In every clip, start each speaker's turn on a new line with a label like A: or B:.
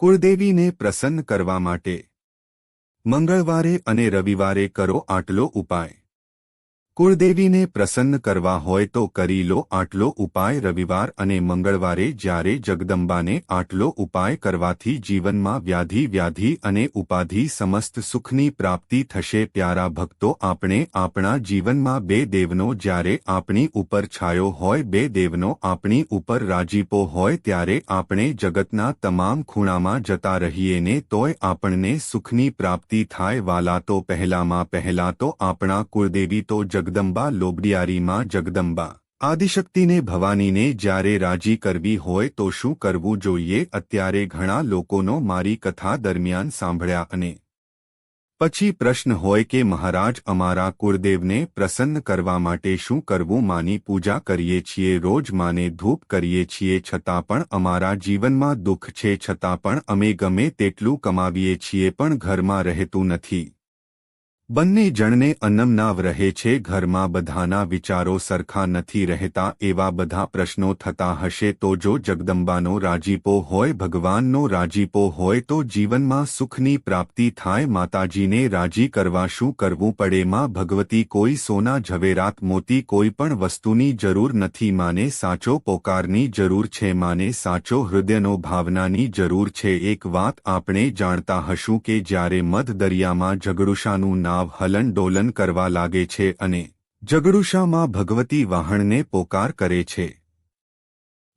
A: કુળદેવીને પ્રસન્ન કરવા માટે મંગળવારે અને રવિવારે કરો આટલો ઉપાય. કુળદેવીને પ્રસન્ન કરવા હોય તો કરી લો આટલો ઉપાય રવિવાર અને મંગળવારે જ્યારે જગદંબાને આટલો ઉપાય કરવાથી જીવનમાં વ્યાધિ વ્યાધિ અને ઉપાધિ સમસ્ત સુખની પ્રાપ્તિ થશે. પ્યારા ભક્તો, આપણે આપણા જીવનમાં બે દેવનો જ્યારે આપણી ઉપર છાયો હોય, બે દેવનો આપણી ઉપર રાજીપો હોય ત્યારે આપણે જગતના તમામ ખૂણામાં જતા રહીએ ને તોય આપણને સુખની પ્રાપ્તિ થાય. વાલા તો પહેલામાં પહેલા તો આપણા કુળદેવી તો જગદંબા લોબડિયારીમાં જગદંબા. આદિશક્તિને ભવાનીને જ્યારે રાજી કરવી હોય તો શું કરવું જોઈએ? અત્યારે ઘણા લોકોનો મારી કથા દરમિયાન સાંભળ્યા અને પછી પ્રશ્ન હોય કે મહારાજ, અમારા કુળદેવને પ્રસન્ન કરવા માટે શું કરવું? માની પૂજા કરીએ છીએ, રોજ માને ધૂપ કરીએ છીએ, છતાં પણ અમારા જીવનમાં દુઃખ છે, છતાં પણ અમે ગમે તેટલું કમાવીએ છીએ, પણ ઘરમાં રહેતું નથી. બંને જણને અન્નમનાવ રહે છે, ઘરમાં બધાના વિચારો સરખા નથી રહેતા, એવા બધા પ્રશ્નો થતા હશે, તો જો જગદંબાનો રાજીપો હોય, ભગવાનનો રાજીપો હોય, તો જીવનમાં સુખની પ્રાપ્તિ થાય, માતાજીને રાજી કરવા શું કરવું પડે, માં ભગવતી કોઈ સોના ઝવેરાત મોતી કોઈ પણ વસ્તુની જરૂર નથી, માને સાચો પોકારની જરૂર છે, માને સાચો હૃદયનો ભાવનાની જરૂર છે, એક વાત આપણે જાણતા હશું કે જ્યારે મધ દરિયામાં ઝઘડુશાનું નામ નાવ હલનડોલન કરવા લાગે છે અને જગડુશામાં ભગવતી વાહણને પોકાર કરે છે.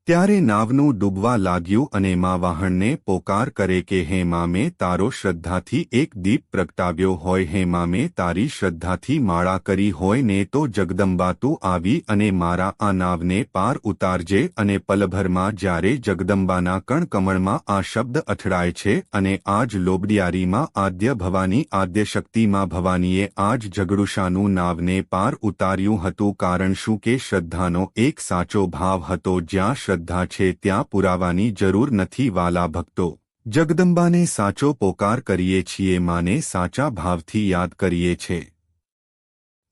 A: ત્યારે નાવનું ડૂબવા લાગ્યું અને મા વાહણને પોકાર કરે કે, હે મામે, તારો શ્રદ્ધાથી એક દીપ પ્રગટાવ્યો હોય, હે મામે, તારી શ્રદ્ધાથી માળા કરી હોય, ને તો જગદંબા તું આવી અને મારા આ નાવને પાર ઉતારજે અને પલભરમાં જ્યારે જગદંબાના કણકમળમાં આ શબ્દ અથડાય છે અને આજ લોબડિયારીમાં આદ્ય ભવાની આદ્ય શક્તિમાં ભવાનીએ આજ જગડુશાનું નાવને પાર ઉતાર્યું હતું, કારણ શું કે શ્રદ્ધાનો એક સાચો ભાવ હતો, જ્યાં શ્રદ્ધા છે ત્યાં પુરાવાની જરૂર નથી વાલા ભક્તો. જગદંબાને સાચો પોકાર કરીએ છીએ, માને સાચા ભાવથી યાદ કરીએ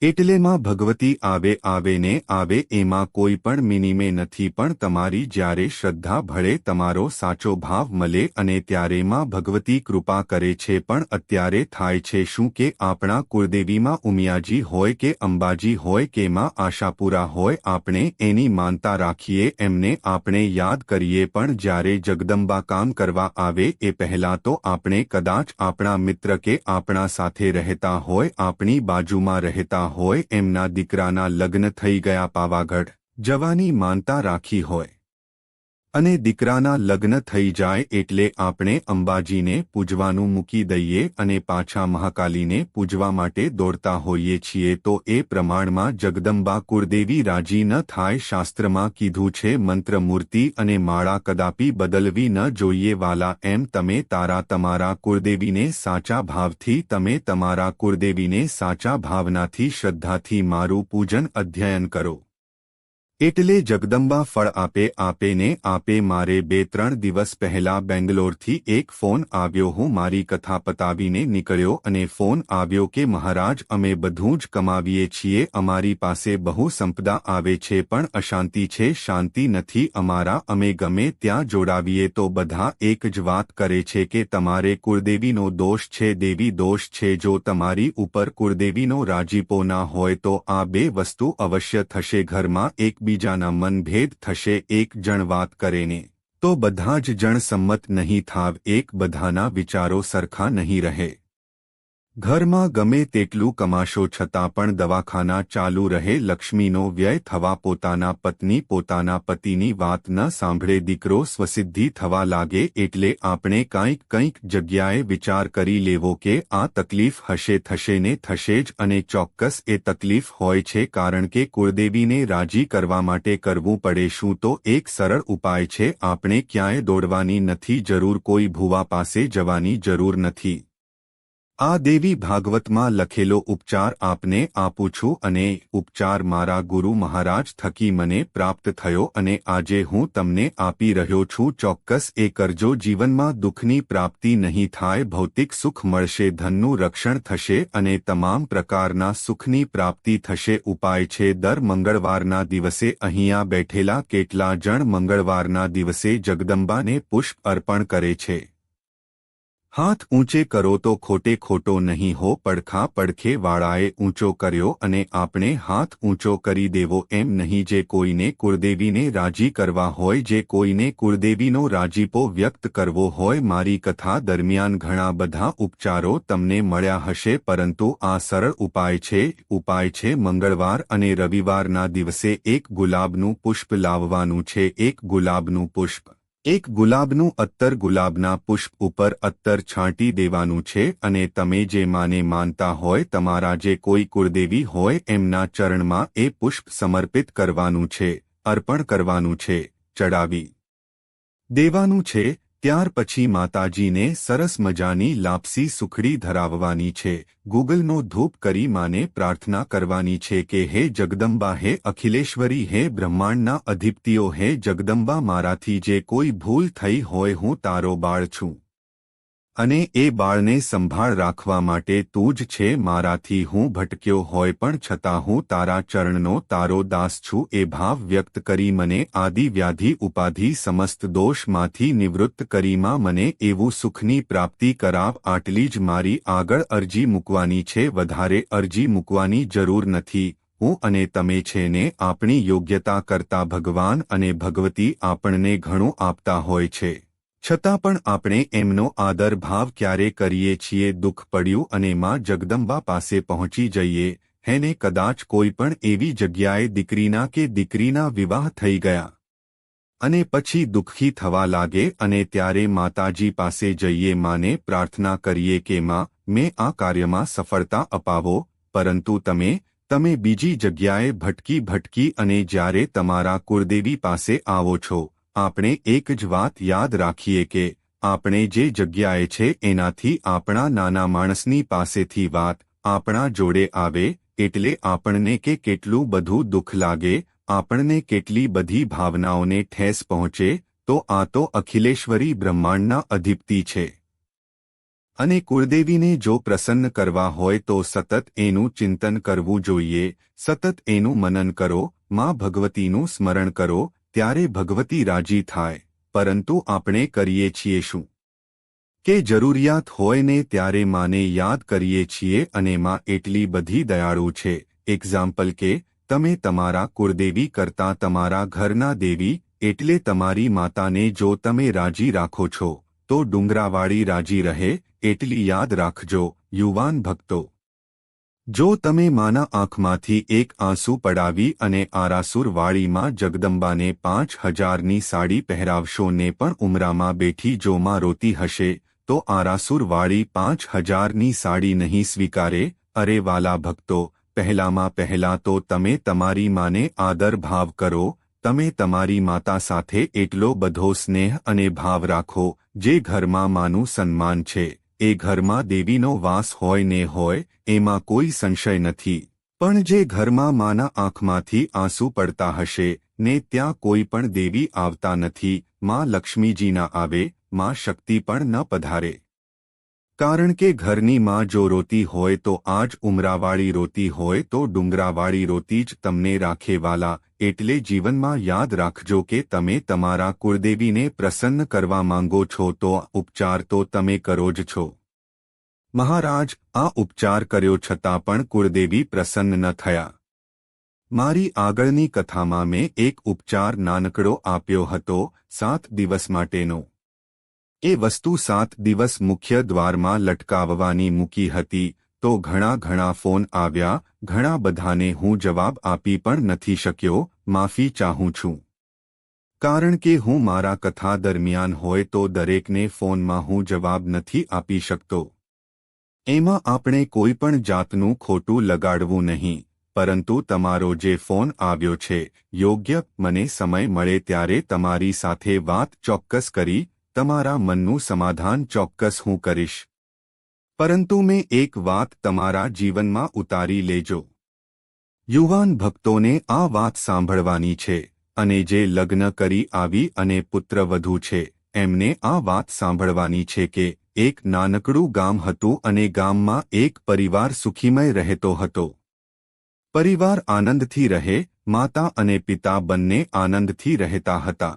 A: છે એટલેમાં ભગવતી આવે આવે ને આવે એમાં કોઈ પણ મિનિમે નથી પણ તમારી જ્યારે શ્રદ્ધા ભળે તમારો સાચો ભાવ મળે અને ત્યારે માં ભગવતી કૃપા કરે છે પણ અત્યારે થાય છે શું કે આપણા કુળદેવીમાં ઉમિયાજી હોય કે અંબાજી હોય કે માં આશાપુરા હોય આપણે એની માનતા રાખીએ એમને આપણે યાદ કરીએ પણ જ્યારે જગદંબા કામ કરવા આવે એ પહેલા તો આપણે કદાચ આપણા મિત્ર કે આપણા સાથે રહેતા હોય આપણી બાજુમાં રહેતા હોય એમના દીકરાના લગ્ન થઈ ગયા પાવાગઢ જવાની માનતા રાખી હોય. અને દીકરાના લગ્ન થઈ જાય એટલે આપણે અંબાજીને પૂજવાનું મૂકી દઈએ અને પાછા મહાકાલીને પૂજવા માટે દોડતા હોઈએ છીએ તો એ પ્રમાણમાં જગદંબા કુળદેવી રાજી ન થાય શાસ્ત્રમાં કીધું છે, મંત્રમૂર્તિ અને માળા કદાપી બદલવી ન જોઈએ વાલા, એમ તમે તારા તમારા કુળદેવીને સાચા ભાવથી, તમે તમારા કુળદેવીને સાચા ભાવનાથી, શ્રદ્ધાથી મારું પૂજન અધ્યયન કરો. એટલે જગદંબા ફળ આપે આપે ને આપે મારે બે ત્રણ દિવસ પહેલા બેંગ્લોરથી એક ફોન આવ્યો હું મારી કથા પતાવીને નીકળ્યો અને ફોન આવ્યો કે મહારાજ, અમે બધું જ કમાવીએ છીએ, અમારી પાસે બહુ સંપદા આવે છે, પણ અશાંતિ છે, શાંતિ નથી, અમારા અમે ગમે ત્યાં જોડાવીએ તો બધા એક જ વાત કરે છે કે તમારે કુળદેવીનો દોષ છે, દેવી દોષ છે, જો તમારી ઉપર કુળદેવીનો રાજીપો ના હોય તો આ બે વસ્તુ અવશ્ય થશે, ઘરમાં એક એકબીજાના મનભેદ થશે, એક જણ વાત કરેને. તો બધા જ જણ સંમત નહીં થાવ, એક બધાના વિચારો સરખા નહીં રહે. ઘરમાં ગમે તેટલું કમાશો છતાં પણ દવાખાના ચાલુ રહે, લક્ષ્મીનો વ્યય થવા પોતાના પત્ની પોતાના પતિની વાત ન સાંભળે, દીકરો સ્વસિદ્ધિ થવા લાગે એટલે આપણે કાંઈક કંઈક જગ્યાએ વિચાર કરી લેવો કે આ તકલીફ હશે, થશે ને થશે જ અને ચોક્કસ એ તકલીફ હોય છે કારણ કે કુળદેવીને રાજી કરવા માટે કરવું પડે શું તો એક સરળ ઉપાય છે, આપણે ક્યાંય દોડવાની નથી જરૂર, કોઈ ભૂવા પાસે જવાની જરૂર નથી. આ દેવી ભાગવતમાં લખેલો ઉપચાર આપને આપું છું અને ઉપચાર મારા ગુરુ મહારાજ થકી મને પ્રાપ્ત થયો અને આજે હું તમને આપી રહ્યો છું ચોક્કસ એ કરજો જીવનમાં દુઃખની પ્રાપ્તિ નહીં થાય, ભૌતિક સુખ મળશે, ધનનું રક્ષણ થશે અને તમામ પ્રકારના સુખની પ્રાપ્તિ થશે. ઉપાય છે, દર મંગળવારના દિવસે અહીંયા બેઠેલા કેટલા જણ મંગળવારના દિવસે જગદંબાને પુષ્પ અર્પણ કરે છે. હાથ ઊંચે કરો તો ખોટે ખોટો નહીં હો, પડખા પડખે વાળાએ ઊંચો કર્યો અને આપણે હાથ ઊંચો કરી દેવો એમ નહીં જે કોઈને કુળદેવીને રાજી કરવા હોય, જે કોઈને કુળદેવીનો રાજીપો વ્યક્ત કરવો હોય. મારી કથા દરમિયાન ઘણા બધા ઉપચારો તમને મળ્યા હશે, પરંતુ આ સરળ ઉપાય છે ઉપાય છે મંગળવાર અને રવિવારના દિવસે એક ગુલાબનું પુષ્પ લાવવાનું છે, એક ગુલાબનું પુષ્પ. એક ગુલાબનું અત્તર ગુલાબના પુષ્પ ઉપર અત્તર છાંટી દેવાનું છે અને તમે જે માને માનતા હોય તમારા જે કોઈ કુળદેવી હોય એમના ચરણમાં એ પુષ્પ સમર્પિત કરવાનું છે, અર્પણ કરવાનું છે, ચડાવી દેવાનું છે. ત્યાર પછી માતાજીને સરસ મજાની લાપસી સુખડી ધરાવવાની છે. ગૂગલનો ધૂપ કરી માને પ્રાર્થના કરવાની છે કે, હે જગદંબા, હે અખિલેશ્વરી, હે બ્રહ્માંડના અધિપતિઓ, હે જગદંબા મારાથી જે કોઈ ભૂલ થઈ હોય હું તારો બાળ છું. અને એ બાળને સંભાળ રાખવા માટે તું જ છે મારાથી હું ભટક્યો હોય પણ છતાં હું તારા ચરણનો તારો દાસ છું એ ભાવ વ્યક્ત કરી મને આદિવ્યાધિ ઉપાધિ સમસ્ત દોષમાંથી નિવૃત્ત કરીમાં મને એવું સુખની પ્રાપ્તિ કરાવ આટલી જ મારી આગળ અરજી મૂકવાની છે વધારે અરજી મૂકવાની જરૂર નથી. હું અને તમે છે ને આપણી યોગ્યતા કરતા ભગવાન અને ભગવતી આપણને ઘણું આપતા હોય છે. છતાં પણ આપણે એમનો આદર ભાવ ક્યારે કરીએ છીએ દુઃખ પડ્યું અને માં જગદંબા પાસે પહોંચી જઈએ, હેને કદાચ કોઈ પણ એવી જગ્યાએ દીકરીના કે દીકરીના વિવાહ થઈ ગયા. અને પછી દુઃખી થવા લાગે અને ત્યારે માતાજી પાસે જઈએ માને પ્રાર્થના કરીએ કે માં, મેં આ કાર્યમાં સફળતા અપાવો, પરંતુ તમે તમે બીજી જગ્યાએ ભટકી ભટકી અને જ્યારે તમારા કુળદેવી પાસે આવો છો આપણે એક જ વાત યાદ રાખીએ કે આપણે જે જગ્યાએ છે એનાથી આપણા નાના માણસની પાસેથી વાત આપણા જોડે આવે એટલે આપણને કે કેટલું બધું દુઃખ લાગે, આપણને કેટલી બધી ભાવનાઓને ઠેસ પહોંચે, તો આ તો અખિલેશ્વરી બ્રહ્માંડના અધિપતિ છે. અને કુળદેવીને જો પ્રસન્ન કરવા હોય તો સતત એનું ચિંતન કરવું જોઈએ, સતત એનું મનન કરો, માં ભગવતીનું સ્મરણ કરો ત્યારે ભગવતી રાજી થાય, પરંતુ આપણે કરીએ છીએ શું? કે જરૂરિયાત હોય ને ત્યારે માને યાદ કરીએ છીએ અને માં એટલી બધી દયાળુ છે. એક્ઝામ્પલ કે, તમે તમારા કુળદેવી કરતા તમારા ઘરના દેવી, એટલે તમારી માતાને જો તમે રાજી રાખો છો, તો ડુંગરાવાળી રાજી રહે, એટલી યાદ રાખજો, યુવાન ભક્તો. જો તમે માના આંખમાંથી એક આંસુ પડાવી અને આરાસુર વાળીમાં જગદંબાને પાંચ હજારની સાડી પહેરાવશો ને પણ ઉમરામાં બેઠી જોમાં રોતી હશે, તો આરાસુર વાળી પાંચ હજારની સાડી નહીં સ્વીકારે, અરે વાલા ભક્તો, પહેલામાં પહેલા તો તમે તમારી માને આદર ભાવ કરો, તમે તમારી માતા સાથે એટલો બધો સ્નેહ અને ભાવ રાખો, જે ઘરમાં માનું સન્માન છે. એ ઘરમાં દેવીનો વાસ હોય ને હોય, એમાં કોઈ સંશય નથી. પણ જે ઘરમાં માના આંખમાંથી આંસુ પડતા હશે, ને ત્યાં કોઈ પણ દેવી આવતા નથી, માં લક્ષ્મીજી ના આવે, માં શક્તિ પણ ન પધારે. કારણ કે ઘરની માં જો રોતી હોય તો આજ ઉમરાવાળી રોતી હોય તો ડુંગરાવાળી રોતી જ તમને રાખેવાલા એટલે જીવનમાં યાદ રાખજો કે તમે તમારા કુળદેવીને પ્રસન્ન કરવા માંગો છો તો ઉપચાર તો તમે કરો જ છો. મહારાજ, આ ઉપચાર કર્યો છતાં પણ કુળદેવી પ્રસન્ન ન થયા. મારી આગળની કથામાં મેં એક ઉપચાર નાનકડો આપ્યો હતો, સાત દિવસ માટેનો. એ વસ્તુ સાત દિવસ મુખ્ય દ્વારમાં લટકાવવાની મૂકી હતી તો ઘણા ઘણા ફોન આવ્યા, ઘણા બધાને હું જવાબ આપી પણ નથી શક્યો, માફી ચાહું છું. કારણ કે હું મારા કથા દરમિયાન હોય તો દરેકને ફોનમાં હું જવાબ નથી આપી શકતો. એમાં આપણે કોઈ પણ જાતનું ખોટું લગાડવું નહીં, પરંતુ તમારો જે ફોન આવ્યો છે, યોગ્ય મને સમય મળે ત્યારે તમારી સાથે વાત ચોક્કસ કરી, તમારા મનનું સમાધાન ચોક્કસ હું કરીશ. પરંતુ મેં એક વાત તમારા જીવનમાં ઉતારી લેજો. યુવાન ભક્તોને આ વાત સાંભળવાની છે અને જે લગ્ન કરી આવી અને પુત્રવધુ છે, એમને આ વાત સાંભળવાની છે કે એક નાનકડું ગામ હતું અને ગામમાં એક પરિવાર સુખીમય રહેતો હતો. પરિવાર આનંદથી રહે, માતા અને પિતા બંને આનંદથી રહેતા હતા.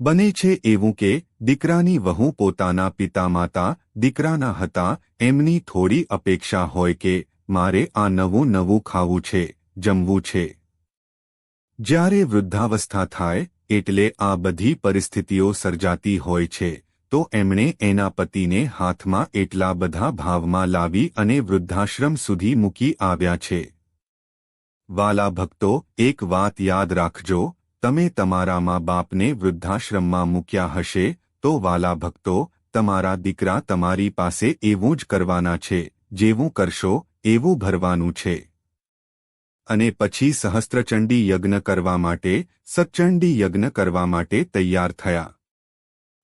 A: બને છે એવું કે દીકરાની વહુ પોતાના પિતા માતા દીકરાના હતા, એમની થોડી અપેક્ષા હોય કે મારે આ નવું નવું ખાવું છે, જમવું છે. જ્યારે વૃદ્ધાવસ્થા થાય, એટલે આ બધી પરિસ્થિતિઓ સર્જાતી હોય છે, તો એમણે એના પતિને હાથમાં એટલા બધા ભાવમાં લાવી અને વૃદ્ધાશ્રમ સુધી મૂકી આવ્યા છે. વાલા ભક્તો, એક વાત યાદ રાખજો તમે તમારા મા બાપને વૃદ્ધાશ્રમમાં મૂક્યા હશે, તો વાલા ભક્તો, તમારા દીકરા તમારી પાસે એવું જ કરવાના છે, જેવું કરશો, એવું ભરવાનું છે. અને પછી સહસ્ત્રચંડી યજ્ઞ કરવા માટે સચ્ચંડી યજ્ઞ કરવા માટે તૈયાર થયા.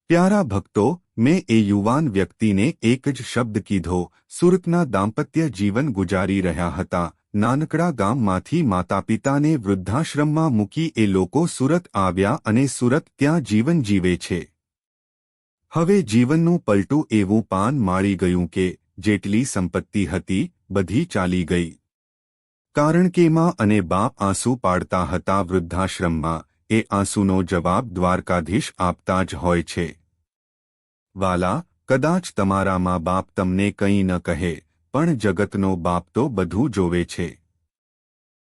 A: પ્યારા ભક્તો, મેં એ યુવાન વ્યક્તિને એક જ શબ્દ કીધો, સુરતના દાંપત્ય જીવન ગુજારી રહ્યા હતા નાનકડા ગામમાંથી માતાપિતાને વૃદ્ધાશ્રમમાં મૂકી એ લોકો સુરત આવ્યા અને સુરત ત્યાં જીવન જીવે છે. હવે જીવનનું પલટું એવું પાન માળી ગયું કે જેટલી સંપત્તિ હતી, બધી ચાલી ગઈ. કારણ કે માં અને બાપ આંસુ પાડતા હતા વૃદ્ધાશ્રમમાં, એ આંસુનો જવાબ દ્વારકાધીશ આપતા જ હોય છે. વાલા, કદાચ તમારા મા બાપ તમને કંઈ ન કહે પણ જગતનો બાપ તો બધું જોવે છે.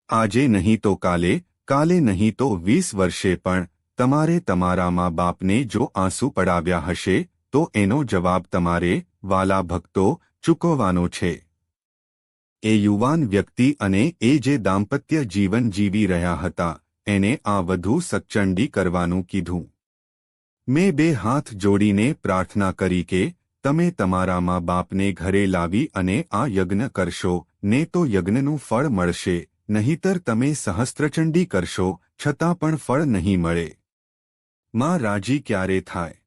A: આજે નહીં તો કાલે કાલે નહીં તો વીસ વર્ષે પણ, તમારે તમારા મા બાપને જો આંસુ પડાવ્યા હશે, તો એનો જવાબ તમારે, વાલા ભક્તો, ચૂકવવાનો છે. એ યુવાન વ્યક્તિ અને એ જે દાંપત્ય જીવન જીવી રહ્યા હતા, એને આ વધુ સચ્ચંડી કરવાનું કીધું. મેં બે હાથ જોડીને પ્રાર્થના કરી કે તમે તમારા મા બાપને ઘરે લાવી અને આ યજ્ઞ કરશો, ને તો યજ્ઞનું ફળ મળશે, નહીતર તમે સહસ્ત્રચંડી કરશો, છતાં પણ ફળ નહીં મળે. માં રાજી ક્યારે થાય?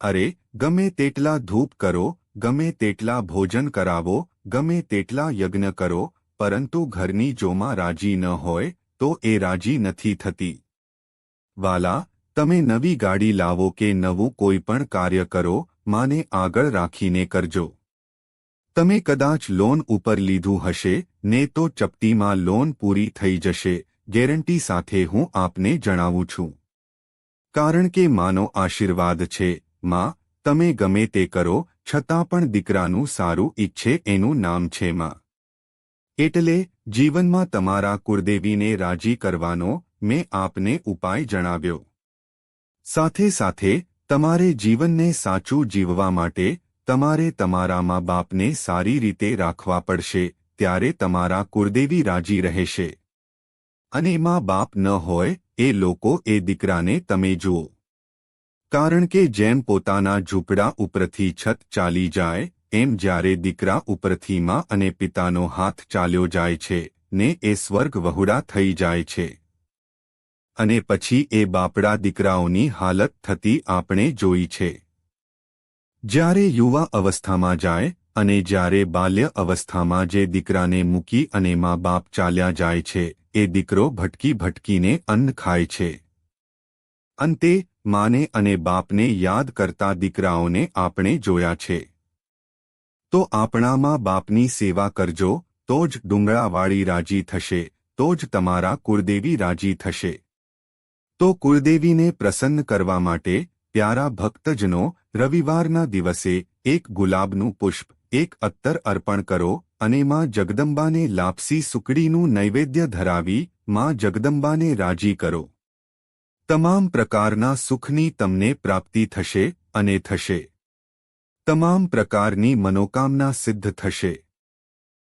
A: અરે, ગમે તેટલા ધૂપ કરો, ગમે તેટલા ભોજન કરાવો, ગમે તેટલા યજ્ઞ કરો, પરંતુ ઘરની જોમાં રાજી ન હોય, તો એ રાજી નથી થતી. વાલા, તમે નવી ગાડી લાવો કે નવું કોઈ પણ કાર્ય કરો માને આગળ રાખીને કરજો. તમે કદાચ લોન ઉપર લીધું હશે, ને તો ચપટીમાં લોન પૂરી થઈ જશે, ગેરંટી સાથે હું આપને જણાવું છું. કારણ કે માનો આશીર્વાદ છે, માં, તમે ગમે તે કરો, છતાં પણ દીકરાનું સારું ઈચ્છે એનું નામ છે, માં. એટલે, જીવનમાં તમારા કુળદેવીને રાજી કરવાનો મેં આપને ઉપાય જણાવ્યો. સાથે સાથે તમારે જીવનને સાચું જીવવા માટે તમારે તમારા મા બાપને સારી રીતે રાખવા પડશે, ત્યારે તમારા કુળદેવી રાજી રહેશે. અને મા બાપ ન હોય, એ લોકો એ દીકરાને તમે જુઓ. કારણ કે જેમ પોતાના ઝૂંપડા ઉપરથી છત ચાલી જાય, એમ જ્યારે દીકરા ઉપરથી માં અને પિતાનો હાથ ચાલ્યો જાય છે, ને એ સ્વર્ગ વહુડા થઈ જાય છે. અને પછી એ બાપડા દીકરાઓની હાલત થતી આપણે જોઈ છે. જ્યારે યુવા અવસ્થામાં જાય અને જ્યારે બાલ્ય અવસ્થામાં જે દીકરાને મૂકી અને મા બાપ ચાલ્યા જાય છે, એ દીકરો ભટકી ભટકીને અન્ન ખાય છે. અંતે માને અને બાપને યાદ કરતા દીકરાઓને આપણે જોયા છે. તો આપણામાં બાપની સેવા કરજો, તો જ ડુંગળાવાળી રાજી થશે, તો જ તમારા કુળદેવી રાજી થશે. તો કુળદેવીને પ્રસન્ન કરવા માટે પ્યારા ભક્તજનો રવિવારના દિવસે એક ગુલાબનું પુષ્પ, એક અત્તર અર્પણ કરો અને માં જગદંબાને લાપસી સુકડીનું નૈવેદ્ય ધરાવી માં જગદંબાને રાજી કરો. તમામ પ્રકારના સુખની તમને પ્રાપ્તિ થશે અને થશે. તમામ પ્રકારની મનોકામના સિદ્ધ થશે.